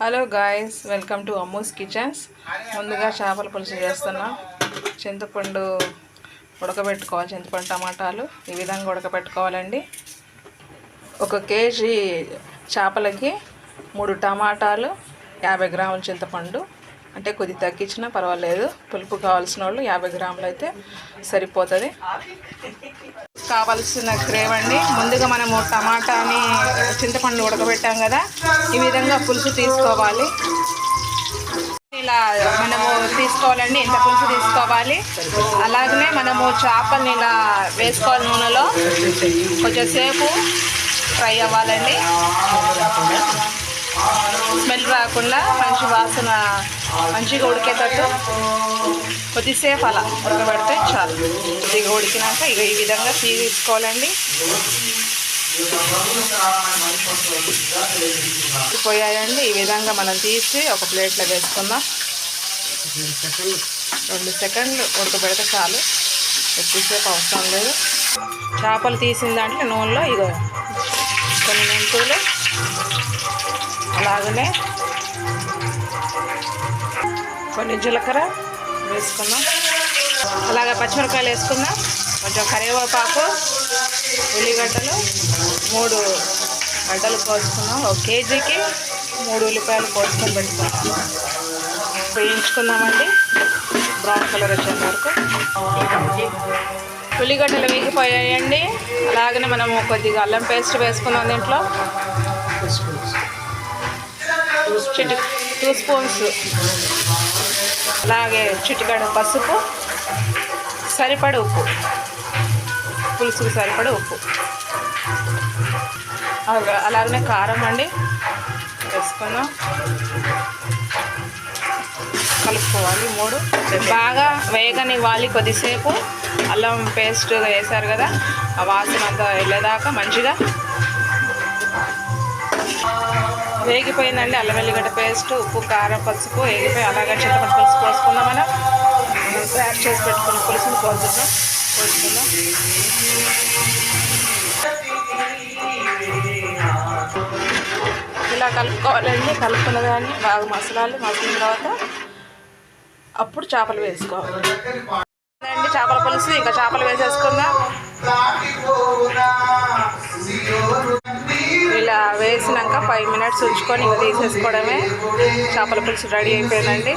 Hello guys welcome to Ammu's kitchens ముందుగా చేపల పులుసు చేస్తున్నా. చింతపండు ఉడకబెట్టుకోవాలి. చింతపండు టమాటాలు ఈ విధంగా ఉడకబెట్టుకోవాలండి. ఒక కేజీ చేపలకి మూడు టమాటాలు యాభై గ్రాముల చింతపండు అంటే కొద్ది తగ్గించినా పర్వాలేదు. పులుపు కావాల్సిన వాళ్ళు యాభై గ్రాములు అయితే సరిపోతుంది. కావాల్సిన క్రేవ్ అండి. ముందుగా మనము టమాటాని చింతపండు ఉడకబెట్టాం కదా. ఈ విధంగా పులుసు తీసుకోవాలి. ఇలా మనము తీసుకోవాలండి. ఇంత పులుసు తీసుకోవాలి. అలాగనే మనము చేపల్ని ఇలా వేసుకోవాలి నూనెలో. కొంచెం సేపు ఫ్రై అవ్వాలండి. స్మెల్ రాకుండా మంచి వాసన మంచిగా ఉడికేటట్టు కొద్దిసేపు అలా ఉడకబెడితే చాలు. కొద్దిగా ఉడికినాక ఇక ఈ విధంగా తీసుకోవాలండి. పోయాయండి ఈ విధంగా మనం తీసి ఒక ప్లేట్లో వేసుకుందాం. రెండు సెకండ్లు ఉడకబెడితే చాలు. ఎక్కువసేపు అవసరం లేదు. చేపలు తీసిన దాంట్లో నూనెలో ఇగో కొన్ని మెంతులు అలాగనే కొన్ని జీలకర్ర వేసుకుందాం అలాగే పచ్చిమిరపకాయలు వేసుకుందాం. కొంచెం కరివేపాకు ఉల్లిగడ్డలు మూడు గడ్డలు కోసుకున్నాం. ఒక కేజీకి మూడు ఉల్లిపాయలు కోసుకొని పెట్టుకున్నాం. వేయించుకుందామండి. బ్రౌన్ కలర్ వచ్చేంత వరకు. ఉల్లిగడ్డలు వేగిపోయాయండి. అలాగనే మనము కొద్దిగా అల్లం పేస్ట్ వేసుకున్నాం దీంట్లో. చిటి టూ స్పూన్స్ అలాగే చిటికడ పసుపు. సరిపడ ఉప్పు. పులుసుకు సరిపడ ఉప్పు. అలాగనే కారం అండి. వేసుకుందాం. కలుపుకోవాలి మూడు. బాగా వేగనివ్వాలి కొద్దిసేపు. అల్లం పేస్ట్ వేశారు కదా ఆ వాసన అంతా వెళ్ళేదాకా మంచిగా వేగిపోయిందండి అల్లం వెల్లిగడ్డ పేస్ట్ ఉప్పు కారం పసుపు వేగిపోయి అలాగే చింతపండు పులుసు పోసుకుందాం మనం. తయారు చేసి పెట్టుకున్న పులుసును పోసుకుందాం పోసుకుందాం. ఇలా కలుపుకోవాలండి కలుపుకున్న దాన్ని బాగా మసలాలి మసిలిన తర్వాత అప్పుడు చేపలు వేసుకోవాలి. అండి చేపల పులుసు ఇంకా చేపలు వేసేసుకుందాం. ఫైవ్ మినిట్స్ ఉంచుకొని ఇంకా తీసేసుకోవడమే. చేపల పులుసు రెడీ అయిపోయిందండి.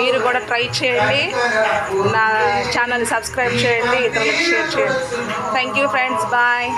మీరు కూడా ట్రై చేయండి. నా ఛానల్ని సబ్స్క్రైబ్ చేయండి. ఇతరులకు షేర్ చేయండి. Thank you friends bye